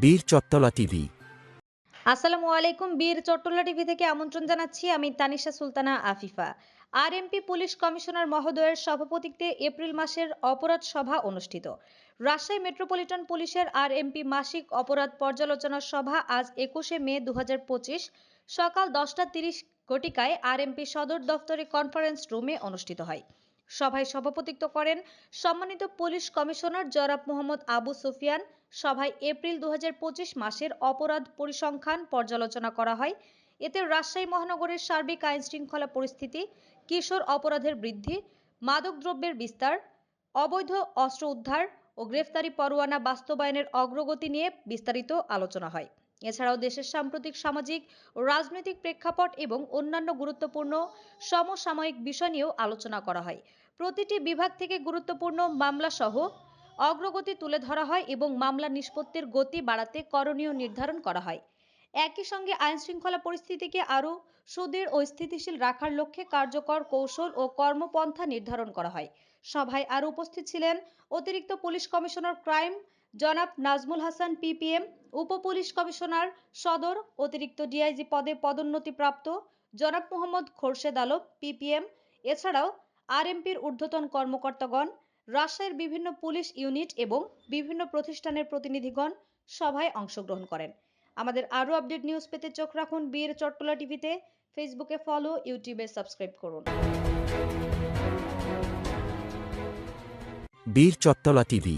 বীর চত্তলা টিভি। আসসালামু আলাইকুম, বীর চট্টলা টিভি থেকে আমন্ত্রণ জানাচ্ছি আমি Tanisha Sultana Afifa. RMP police commissioner মহোদয়ের সভাপতিত্বে এপ্রিল মাসের অপরাধ সভা অনুষ্ঠিত। রাজশাহী মেট্রোপলিটন পুলিশের আরএমপি মাসিক অপরাধ পর্যালোচনা সভা আজ একুশে মে দু হাজার পঁচিশ সকাল দশটা তিরিশ ঘটিকায় আরএমপি সদর দফতরে কনফারেন্স রুমে অনুষ্ঠিত হয়। সভায় সভাপতিত্ব করেন সম্মানিত পুলিশ কমিশনার জনাব মোহাম্মদ আবু সুফিয়ান। সভায় এপ্রিল দু হাজার পঁচিশ মাসের অপরাধ পরিসংখ্যান পর্যালোচনা করা হয়। এতে রাজশাহী মহানগরের সার্বিক আইন শৃঙ্খলা পরিস্থিতি, কিশোর অপরাধের বৃদ্ধি মাদকদ্রব্যের বিস্তার, অবৈধ অস্ত্র উদ্ধার ও গ্রেফতারি পরোয়ানা বাস্তবায়নের অগ্রগতি নিয়ে বিস্তারিত আলোচনা হয়। এছাড়াও দেশের সাম্প্রতিক সামাজিক ও রাজনৈতিক প্রেক্ষাপট এবং অন্যান্য গুরুত্বপূর্ণ সমসাময়িক বিষয় নিয়েও আলোচনা করা হয়। প্রতিটি বিভাগ থেকে গুরুত্বপূর্ণ মামলা সহ অগ্রগতি তুলে ধরা হয় এবং মামলা নিষ্পত্তির গতি বাড়াতে করণীয় নির্ধারণ করা হয়। একই সঙ্গে আইন শৃঙ্খলা পরিস্থিতিকে আরও সুদৃঢ় ও স্থিতিশীল রাখার লক্ষ্যে কার্যকর কৌশল ও কর্মপন্থা নির্ধারণ করা হয়। সভায় আরও উপস্থিত ছিলেন অতিরিক্ত পুলিশ কমিশনার ক্রাইম জনাব নাজমুল হাসান পিপিএম উপ পুলিশ কমিশনার, সদর, অতিরিক্ত ডিআইজি পদে পদোন্নতিপ্রাপ্ত জনাব মোহাম্মদ খোরশেদ আলম পিপিএম এছাড়াও আরএমপির ঊর্ধ্বতন কর্মকর্তাগণ, রাজশাহীর বিভিন্ন পুলিশ ইউনিট এবং বিভিন্ন প্রতিষ্ঠানের প্রতিনিধিগণ সভায় অংশগ্রহণ করেন। আমাদের আরও আপডেট নিউজ পেতে চোখ রাখুন বীর চট্টলা টিভিতে। ফেসবুকে ফলো, ইউটিউবে সাবস্ক্রাইব করুন। বীর চত্তলা টিভি